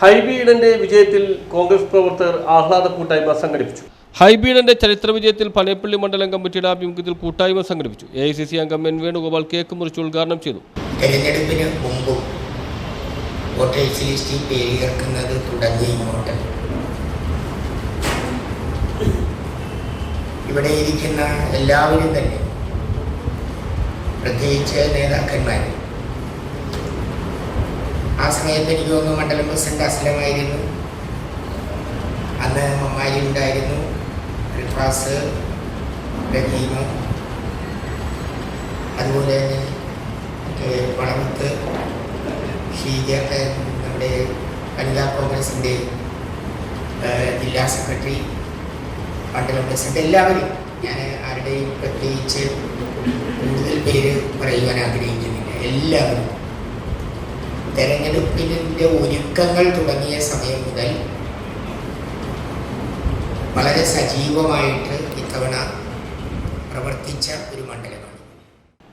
ഹൈബീഡന്റെ വിജയത്തിൽ കോൺഗ്രസ് പ്രവർത്തകർ ആഹ്ലാദ കൂട്ടായ്മ സംഘടിപ്പിച്ചു. ഹൈബീഡന്റെ ചരിത്ര വിജയത്തിൽ പനയപ്പള്ളി മണ്ഡലം കമ്മിറ്റിയുടെ ആഭിമുഖ്യത്തിൽ കൂട്ടായ്മ സംഘടിപ്പിച്ചു. എ ഐ സി സി അംഗം എൻ വേണുഗോപാൽ കേക്ക് മുറിച്ച് ഉദ്ഘാടനം ചെയ്തു. തെരഞ്ഞെടുപ്പിന് മുമ്പും വോട്ടേഴ്സ് ലിസ്റ്റിൽ പേര് ചേർക്കുന്നത് തുടങ്ങി ഇങ്ങോട്ട്. ഇവിടെ ഇരിക്കുന്ന എല്ലാവരും തന്നെ പ്രത്യേകിച്ച് നേതാക്കന്മാർ ആ സമയത്ത് എനിക്ക് തോന്നുന്നു മണ്ഡലം പ്രസിഡന്റ് അസ്ലമായിരുന്നു. അന്ന് മമ്മാരി ഉണ്ടായിരുന്നു. റിഫാസ് റഹീമ അതുപോലെ തന്നെ വളമത്ത് ഷീജ നമ്മുടെ വനിതാ കോൺഗ്രസിന്റെ ജില്ലാ സെക്രട്ടറി മണ്ഡലം പ്രസിഡന്റ് എല്ലാവരും. ഞാൻ ആരുടെയും പ്രത്യേകിച്ച് കൂടുതൽ പേര് പറയുവാൻ ആഗ്രഹിക്കുന്നില്ല. എല്ലാവരും. തെരഞ്ഞെടുപ്പിന്റെ ഒരുക്കങ്ങൾ തുടങ്ങിയ സമയം മുതൽ വളരെ സജീവമായിട്ട് ഇത്തവണ പ്രവർത്തിച്ച ഒരു മണ്ഡലമാണ്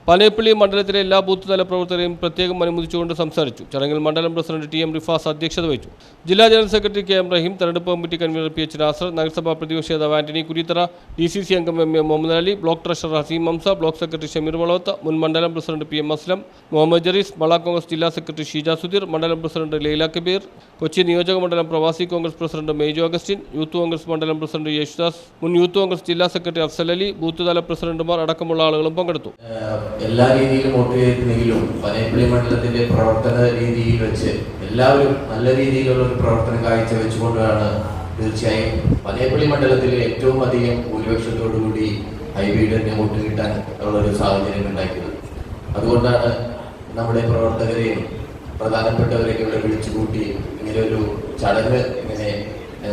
പനയപ്പള്ളി മണ്ഡലത്തിലെ എല്ലാ ബൂത്ത് തല പ്രവർത്തകരെയും പ്രത്യേകം അനുമോദിച്ചുകൊണ്ട് സംസാരിച്ചു. ചടങ്ങിൽ മണ്ഡലം പ്രസിഡന്റ് ടി എം റിഫാസ് അധ്യക്ഷത വഹിച്ചു. ജില്ലാ general secretary K M Rahim തെരഞ്ഞെടുപ്പ് committee convener P H Nasar നഗരസഭാ പ്രതിപക്ഷ നേതാവ് Antony Kurithara D C C അംഗം M A Muhammad Ali block treasurer Haseem Mamsa block secretary Shameer Valavath മുൻ മണ്ഡലം president P M Aslam Muhammad Jarees Mala Congress ജില്ലാ secretary Sheeja Sudheer മണ്ഡലം president Laila Kabir Kochi നിയോജക മണ്ഡലം പ്രവാസി കോൺഗ്രസ് പ്രസിഡന്റ് മേജു അഗസ്റ്റിൻ യൂത്ത് കോൺഗ്രസ് മണ്ഡലം പ്രസിഡന്റ് യേശുദാസ് മുൻ യൂത്ത് കോൺഗ്രസ് ജില്ലാ സെക്രട്ടറി അഫ്സൽ അലി ബൂത്ത് തല പ്രസിഡന്റുമാർ അടക്കമുള്ള ആളുകളും പങ്കെടുത്തു. എല്ലാ രീതിയിലും വോട്ട് ചെയ്തിരുന്നെങ്കിലും പനയപ്പള്ളി മണ്ഡലത്തിന്റെ പ്രവർത്തന രീതിയിൽ വെച്ച് എല്ലാവരും നല്ല രീതിയിലുള്ള ഒരു പ്രവർത്തനം കാഴ്ചവെച്ചുകൊണ്ടാണ് തീർച്ചയായും പനയപ്പള്ളി മണ്ഡലത്തിൽ ഏറ്റവും അധികം ഭൂരിപക്ഷത്തോടുകൂടി ഐ വി ഡിന്റെ വോട്ട് കിട്ടാൻ ഉള്ള ഒരു സാഹചര്യം ഉണ്ടാക്കിയത്. അതുകൊണ്ടാണ് നമ്മുടെ പ്രവർത്തകരെയും പ്രധാനപ്പെട്ടവരെയൊക്കെ ഇവിടെ വിളിച്ചു കൂട്ടി ഇങ്ങനെ ഒരു ചടങ്ങ് ഇങ്ങനെ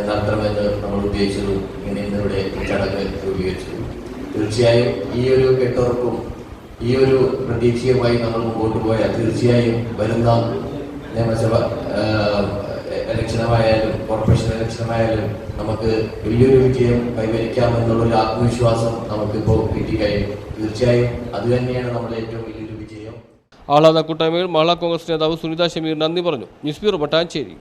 നടത്തണമെന്ന് നമ്മൾ ഉദ്ദേശിച്ചതും ഇങ്ങനെ ഇന്നിവിടെ ചടങ്ങ് രൂപീകരിച്ചത്. തീർച്ചയായും ഈ ഒരു കെട്ടുറപ്പും ഈ ഒരു പ്രതീക്ഷയുമായി നമ്മൾ മുമ്പോട്ട് പോയാൽ തീർച്ചയായും വരുന്ന നിയമസഭ ഇലക്ഷനുമായാലും കോർപ്പറേഷൻ ഇലക്ഷനുമായാലും നമുക്ക് വലിയൊരു വിജയം കൈവരിക്കാമെന്നുള്ളൊരു ആത്മവിശ്വാസം നമുക്കിപ്പോൾ കിട്ടിക്കഴിയും തീർച്ചയായും അത് തന്നെയാണ് നമ്മുടെ ഏറ്റവും വലിയൊരു വിജയം. ആഹ്ലാദ കൂട്ടായ്മയിൽ മഹിളാ കോൺഗ്രസ് നേതാവ് സുനിത ഷമീർ നന്ദി പറഞ്ഞു. News bureau Mattancherry